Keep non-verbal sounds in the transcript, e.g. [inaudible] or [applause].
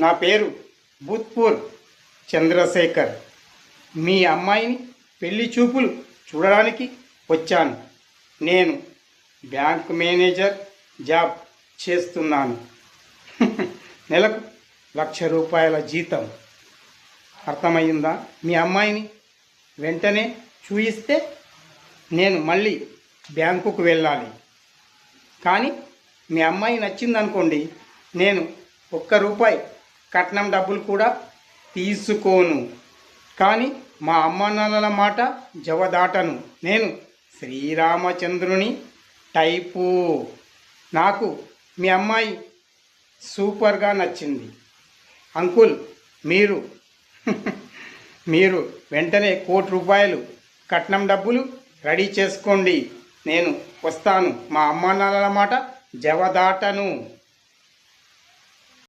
నా పేరు భూత్పూర్ చంద్రశేఖర్. మీ అమ్మాయిని పెళ్ళి చూపులు చూడడానికి వచ్చాను. నేను బ్యాంక్ మేనేజర్ జాబ్ చేస్తున్నాను. [laughs] నెలకు లక్ష రూపాయల జీతం. అర్థమయ్యిందా మీ అమ్మాయిని వెంటనే చూయిస్తే నేను మళ్ళీ బ్యాంకుకు వెళ్ళాలి. కానీ మీ అమ్మాయి నచ్చిందనుకోండి నేను ఒక్క రూపాయి కట్నం డబ్బులు కూడా తీసుకోను. కానీ మా అమ్మ నాన్నల మాట జవదాటను. నేను శ్రీరామచంద్రుని టైపు. నాకు మీ అమ్మాయి సూపర్గా నచ్చింది. అంకుల్ మీరు [laughs] మీరు వెంటనే కోటి రూపాయలు కట్నం డబ్బులు రెడీ చేసుకోండి. నేను వస్తాను. మా అమ్మ నాన్నల మాట జవదాటను.